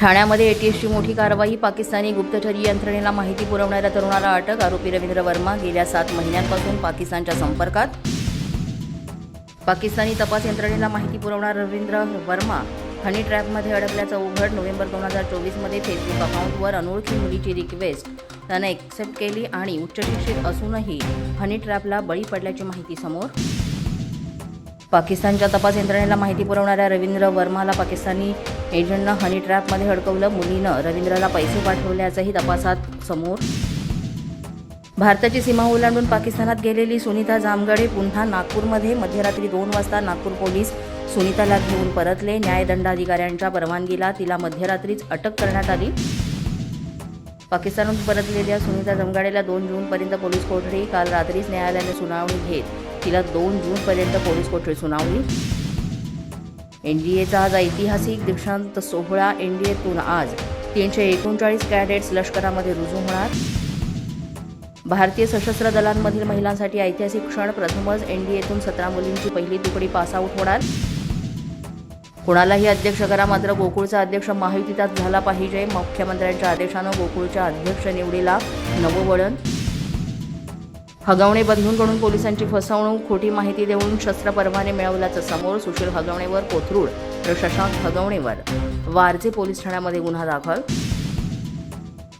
ठाण्यामध्ये एटीएसची मोठी कारवाई पाकिस्तानी गुप्तचरी यंत्रणेला माहिती पुरवणाऱ्या तरुणाला अटक आरोपी रवींद्र वर्मा गेल्या सात महिन्यांपासून पाकिस्तानच्या संपर्कात. पाकिस्तानी तपास यंत्रणेला माहिती पुरवणारा रवींद्र वर्मा. हनी ट्रॅपमध्ये अडकल्याचं उघड नोव्हेंबर दोन हजार चोवीसमध्ये फेसबुक अकाउंटवर अनोळखी मुलीची रिक्वेस्ट. त्यानं एक्सेप्ट केली आणि उच्च शिक्षित असूनही हनी ट्रॅपला बळी पडल्याची माहिती समोर. पाकिस्तानच्या तपास यंत्रणेला माहिती पुरवणाऱ्या रवींद्र वर्माला पाकिस्तानी एजंटनं हनी ट्रॅपमध्ये अडकवलं. मुलीनं रवींद्रला पैसे पाठवल्याचंही तपासात समोर. भारताची सीमा ओलांडून पाकिस्तानात गेलेली सुनीता जामगडे पुन्हा नागपूरमध्ये. मध्यरात्री दोन वाजता नागपूर पोलीस सुनीताला घेऊन परतले. न्यायदंडाधिकाऱ्यांच्या परवानगीला तिला मध्यरात्रीच अटक करण्यात आली. पाकिस्तानहून परतलेल्या सुनीता जमगाडेला दोन जूनपर्यंत पोलीस कोठडी काल रात्रीच न्यायालयाने सुनावणी घेत. तिला दोन जूनपर्यंत पोलीस कोठडी सुनावली. एन डी एचा आज ऐतिहासिक दीक्षांत सोहळा एन डी एतून आज. तीनशे एकोणचाळीस कॅडेट्स लष्करामध्ये रुजू होणार. भारतीय सशस्त्र दलांमधील महिलांसाठी ऐतिहासिक क्षण प्रथमच एनडीएतून सतरा मुलींची पहिली तुकडी पासआउट होणार. कुणालाही अध्यक्ष करा मात्र गोकुळचा अध्यक्ष महायुतीचाच झाला पाहिजे. मुख्यमंत्र्यांच्या आदेशानं गोकुळच्या अध्यक्ष निवडीला नववळण हगवणे बंधूंकडून पोलिसांची फसवणूक खोटी माहिती देऊन शस्त्र परवाने मिळवल्याचं समोर सुशील हगवणेवर कोथरूड तर शशांक हगवणेवर. वारजे पोलीस ठाण्यामध्ये गुन्हा दाखल.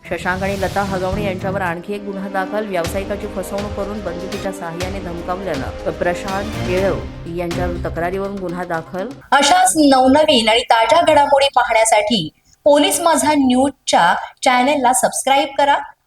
शशांक आणि लता हगवणे यांच्यावर आणखी एक गुन्हा दाखल. व्यावसायिकाची फसवणूक करून बंदुकीच्या सहाय्याने धमकावल्यानं प्रशांत येळव यांच्या तक्रारीवरून गुन्हा दाखल. अशाच नवनवीन आणि ताज्या घडामोडी पाहण्यासाठी पोलीस माझा न्यूजच्या चॅनेलला सबस्क्राईब करा.